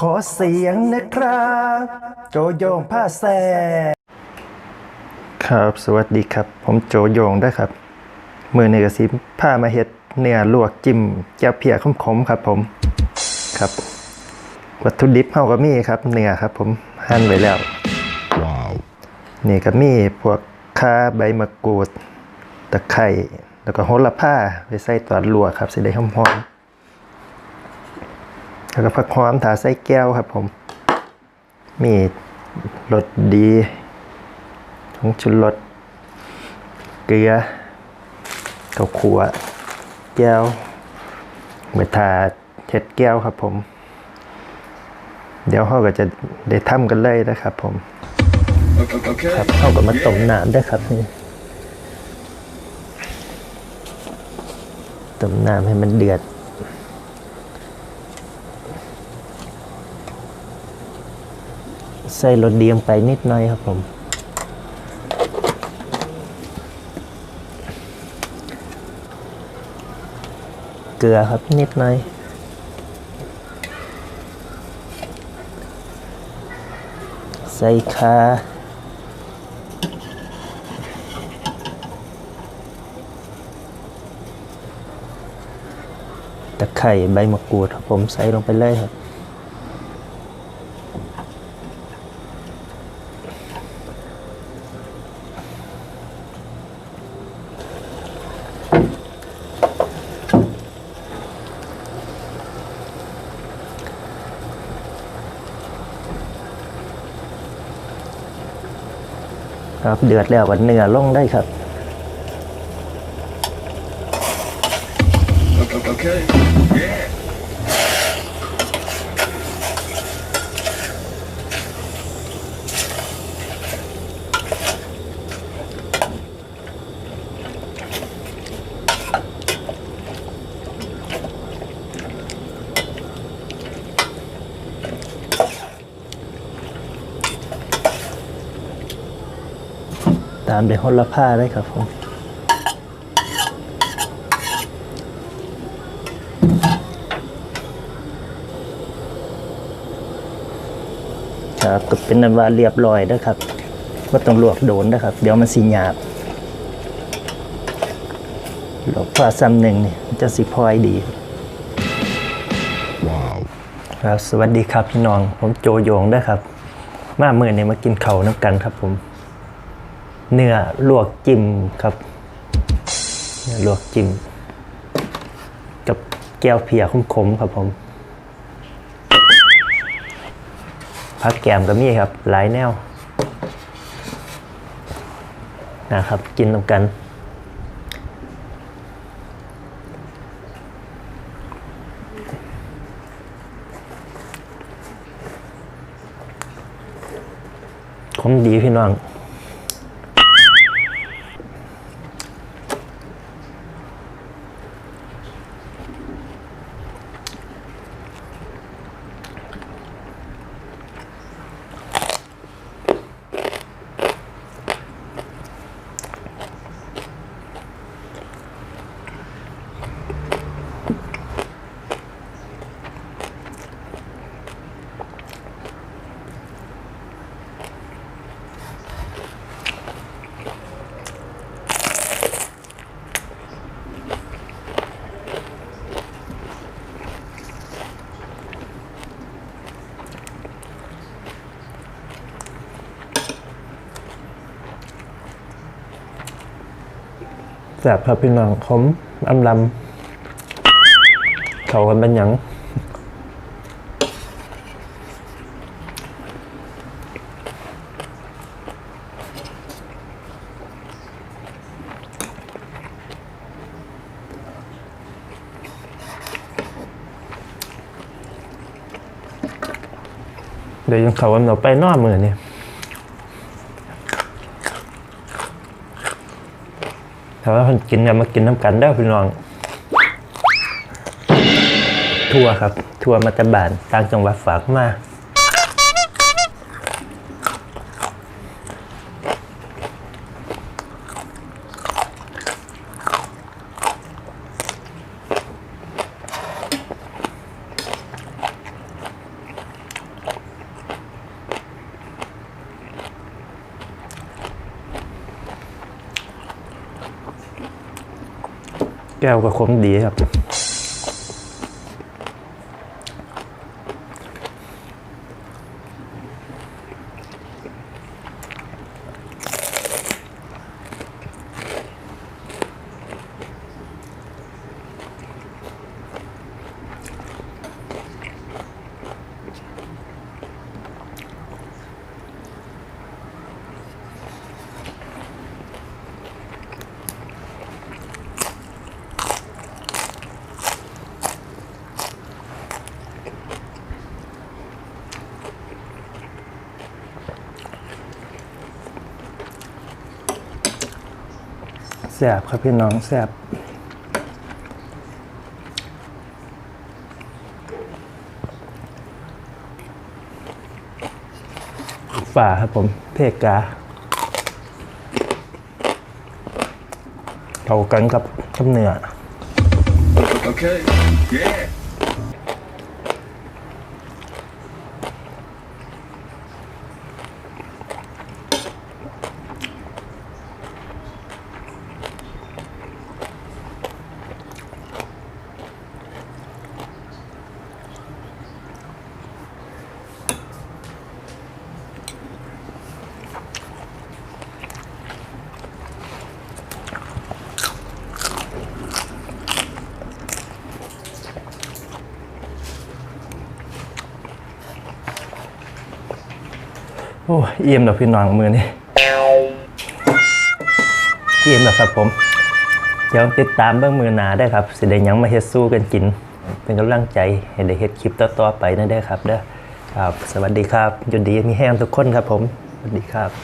ขอเสียงนะครับ โจโยงผ้าแซ่ครับ สวัสดีครับ ผมโจโยงได้ครับมือในกระสิผ้ามาเฮ็ดเนื้อลวกจิ้มแจ่วเพียขมๆครับผมครับ วัตถุดิบเฮาก็มีครับ เนื้อครับ ผมหั่นไว้แล้วนี่ก็มีพวกข่าใบมะกรูดตะไคร้แล้วก็โหระพาไปใส่ตอนลวกครับสิได้หอมๆ แล้วก็ผักหอมถาใส่แก้วครับผม มีรสดีผงชูรสเกลือข้าวคั่วแก้วเมื่อทาเห็ดแก้วครับผม เดี๋ยวเราก็จะได้ทำกันเลยนะครับผม Okay. ครับเข้ากับมาต้มน้ำด้วยครับนี่ต้มน้ำให้มันเดือด ส่รสดีลงไปนิดหน่อยครับผม เกลือครับนิดหน่อยใส่คาตะไคร่ใบมะกรูดครับผมใส่ลงไปเลยครับ ครับเดือดแล้วก็เนื้อลงได้ครับ Okay. ตามด้วยโหระพาได้ครับผมครับก็เป็นนันว่าเรียบร้อยนะครับว่าต้องลวกโดนนะครับ เดี๋ยวมันสิหยาบลวกผ้าซ้ำหนึ่งนี่มันจะสิพลอยดีครับสวัสดีครับพี่น้อง ผมโจโยงเด้วยครับ มาเมื่อนี้มากินเขาวน้ำกันครับผม เนื้อลวกจิ้มครับเนื้อลวกจิ้มกับแก้วเพียขมๆครับผมพักแกมก็มีครับ หลายแนวนะครับ กินน้ำกันขมดีพี่น้อง แสบครับพี่น้องขมอำลำเขากันเป็นหยังเดี๋ยวยังเขากันเราไปนอกมือเนี่ย ถ้าว่ากินกินเนี่ยมากินน้ำกันได้พี่น้อง ทัวครับ ทัวมาจากบ้านต่างจังหวัดฝากมา แก้วก็คงดีครับ บครับพี่น้องแสบฝ่าครับผม เพกาเข้ากันกับกับเนื้อ Okay. Yeah. อ้ยเอี่ยมดอกพี่น้องมือนี่เอี่ยมดอกครับผม เดี๋ยวติดตามเบื้องมือหนาได้ครับสิได้ยังมาเฮ็ดสู้กันกิน เป็นกำลังใจให้ได้เฮ็ดคลิปต่อๆไปนั่นได้ครับเด้อครับ สวัสดีครับอยุดีมีแห้งทุกคนครับผม สวัสดีครับ